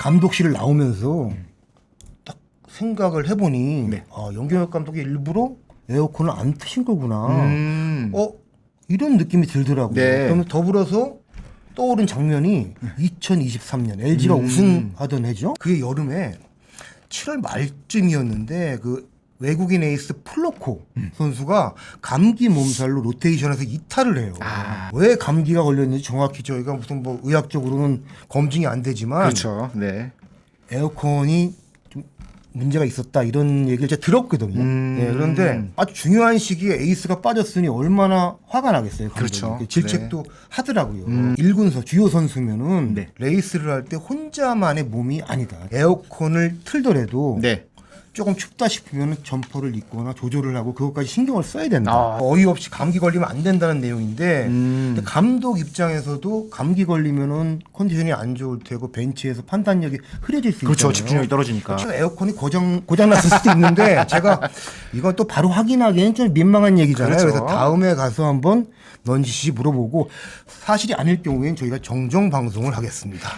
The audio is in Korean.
감독실을 나오면서 딱 생각을 해보니 네. 아, 연경혁 감독이 일부러 에어컨을 안 트신 거구나. 음. 어 이런 느낌이 들더라고요. 네. 그러면 더불어서 떠오른 장면이 2023년 LG가 음. 우승하던 해죠. 그게 여름에 7월 말쯤이었는데 그 외국인 에이스 플로코 음. 선수가 감기 몸살로 로테이션에서 이탈을 해요. 아. 왜 감기가 걸렸는지 정확히 저희가 무슨 뭐 의학적으로는 검증이 안 되지만 그렇죠. 네. 에어컨이 좀 문제가 있었다 이런 얘기를 제가 들었거든요. 음. 네, 그런데 아주 중요한 시기에 에이스가 빠졌으니 얼마나 화가 나겠어요. 감독이. 그렇죠. 질책도 하더라고요. 일 1군서 주요 선수면은 네. 레이스를 할 때 혼자만의 몸이 아니다. 에어컨을 틀더라도 네. 조금 춥다 싶으면 점퍼를 입거나 조절을 하고 그것까지 신경을 써야 된다. 아. 어이없이 감기 걸리면 안 된다는 내용인데 음. 근데 감독 입장에서도 감기 걸리면은 컨디션이 안 좋을 테고 벤치에서 판단력이 흐려질 수 그렇죠. 있잖아요. 집중력이 떨어지니까. 그렇죠. 에어컨이 고장 고장 났을 수도 있는데 제가 이건 또 바로 확인하기엔 좀 민망한 얘기잖아요. 그렇죠. 그래서 다음에 가서 한번 넌지시 물어보고 사실이 아닐 경우엔 저희가 정정 방송을 하겠습니다.